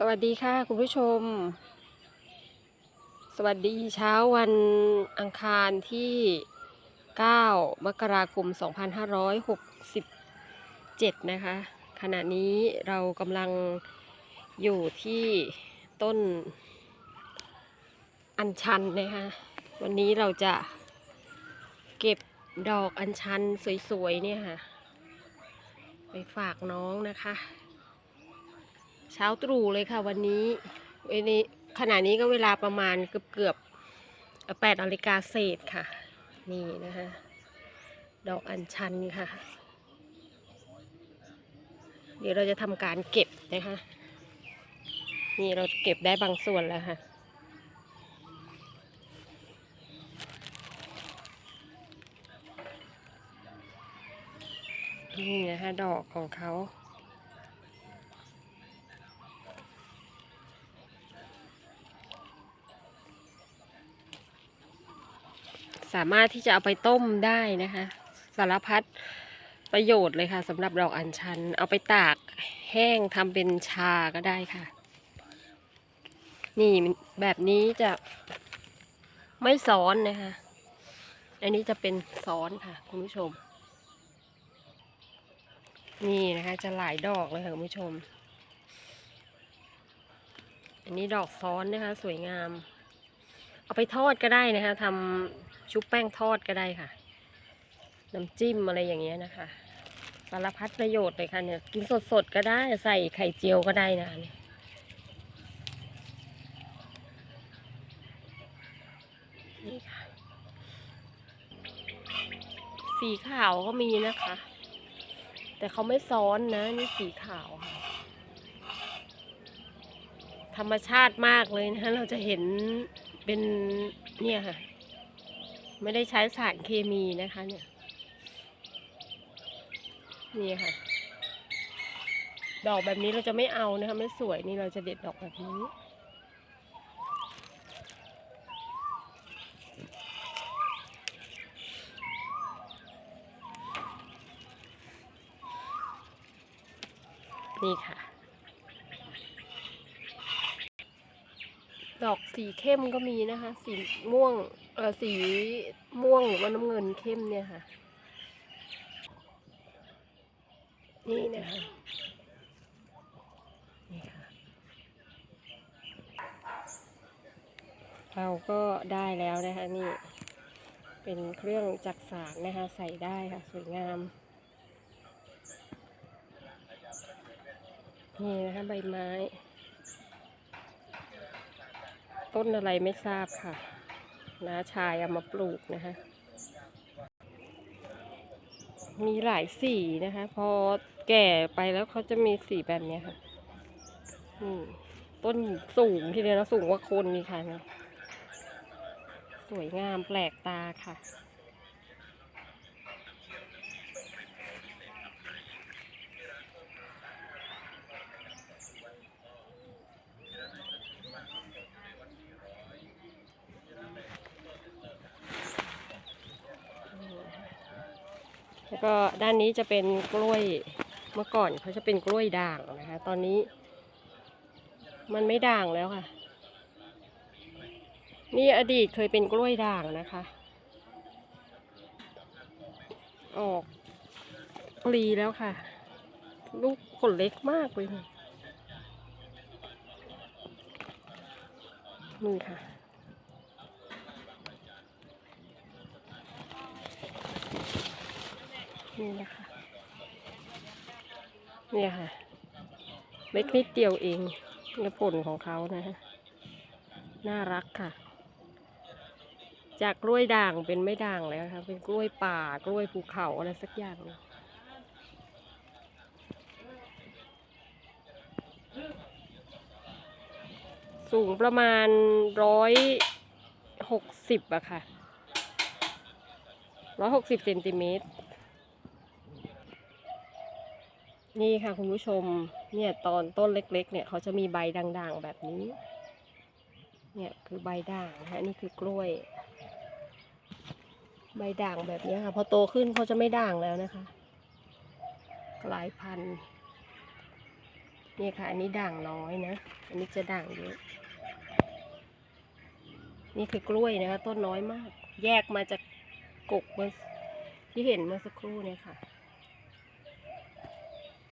สวัสดีค่ะคุณผู้ชม สวัสดีเช้าวันอังคารที่ 9 มกราคม 2567 นะคะ ขณะนี้เรากำลังอยู่ที่ต้นอัญชันนะคะ วันนี้เราจะเก็บดอกอัญชันสวยๆเนี่ยค่ะ ไปฝากน้องนะคะ เช้าตรู่เลยค่ะวันนี้วันนี้ขณะนี้ก็เวลาประมาณเกือบเกือบแปดนาฬิกาเศษค่ะ นี่นะคะ ดอกอัญชันค่ะ เดี๋ยวเราจะทำการเก็บนะคะ นี่เราเก็บได้บางส่วนแล้วค่ะนี่นะคะดอกของเขา สามารถที่จะเอาไปต้มได้นะคะ สารพัดประโยชน์เลยค่ะสำหรับดอกอัญชัน เอาไปตากแห้งทำเป็นชาก็ได้ค่ะ นี่แบบนี้จะไม่ซ้อนนะคะ อันนี้จะเป็นซ้อนค่ะ คุณผู้ชม นี่นะคะ จะหลายดอกเลยค่ะคุณผู้ชม อันนี้ดอกซ้อนนะคะ สวยงาม เอาไปทอดก็ได้นะคะทำ ชุบแป้งทอดก็ได้ค่ะ น้ำจิ้มอะไรอย่างเงี้ยนะคะสารพัดประโยชน์เลยค่ะเนี่ยกินสดๆก็ได้ใส่ไข่เจียวก็ได้นะเนี่ยนี่ค่ะ สีขาวก็มีนะคะ แต่เขาไม่ซ้อนนะ นี่สีขาวค่ะ ธรรมชาติมากเลยนะเราจะเห็นเป็นเนี่ยค่ะ ไม่ได้ใช้สารเคมีนะคะเนี่ย นี่ค่ะ ดอกแบบนี้เราจะไม่เอานะคะไม่สวยนี่เราจะเด็ดดอกแบบนี้นี่ค่ะ ดอกสีเข้มก็มีนะคะ สีม่วง สีม่วงหรือว่าน้ำเงินเข้มเนี่ยค่ะ นี่นะคะนี่ค่ะ เราก็ได้แล้วนะคะนี่ เป็นเครื่องจักสานนะคะ ใส่ได้ค่ะ สวยงาม นี่นะคะใบไม้ ต้นอะไรไม่ทราบค่ะ น้าชายเอามาปลูกนะคะ มีหลายสีนะคะ พอแก่ไปแล้วเขาจะมีสีแบบนี้ค่ะนี่ต้นสูงทีเดียวนะสูงกว่าคนนี่ค่ะนะสวยงามแปลกตาค่ะ แล้วก็ด้านนี้จะเป็นกล้วยเมื่อก่อนเขาจะเป็นกล้วยด่างนะคะ ตอนนี้มันไม่ด่างแล้วค่ะ นี่อดีตเคยเป็นกล้วยด่างนะคะ ออกปลีแล้วค่ะ ลูกผลเล็กมากเลยนี่ค่ะ นี่นะคะเนี่ยค่ะเล็กนิดเดียวเองเนี่ยผลของเขานะฮะน่ารักค่ะ จากกล้วยด่างเป็นไม่ด่างแล้วค่ะเป็นกล้วยป่ากล้วยภูเขาอะไรสักอย่างนึ่งสูงประมาณร้อยหกสิบอะค่ะร้อยหกสิบเซนติเมตร นี่ค่ะคุณผู้ชม เนี่ยตอนต้นเล็ก ๆ เนี่ยเขาจะมีใบด่างๆแบบนี้ เนี่ยคือใบด่างนะนี่คือกล้วย ใบด่างแบบนี้ค่ะ พอโตขึ้นเขาจะไม่ด่างแล้วนะคะกลายพันธุ์นี่ค่ะ อันนี้ด่างน้อยนะ อันนี้จะด่างเยอะ นี่คือกล้วยนะคะต้นน้อยมาก แยกมาจากกกเมื่อที่เห็นเมื่อสักครู่เนี่ยค่ะ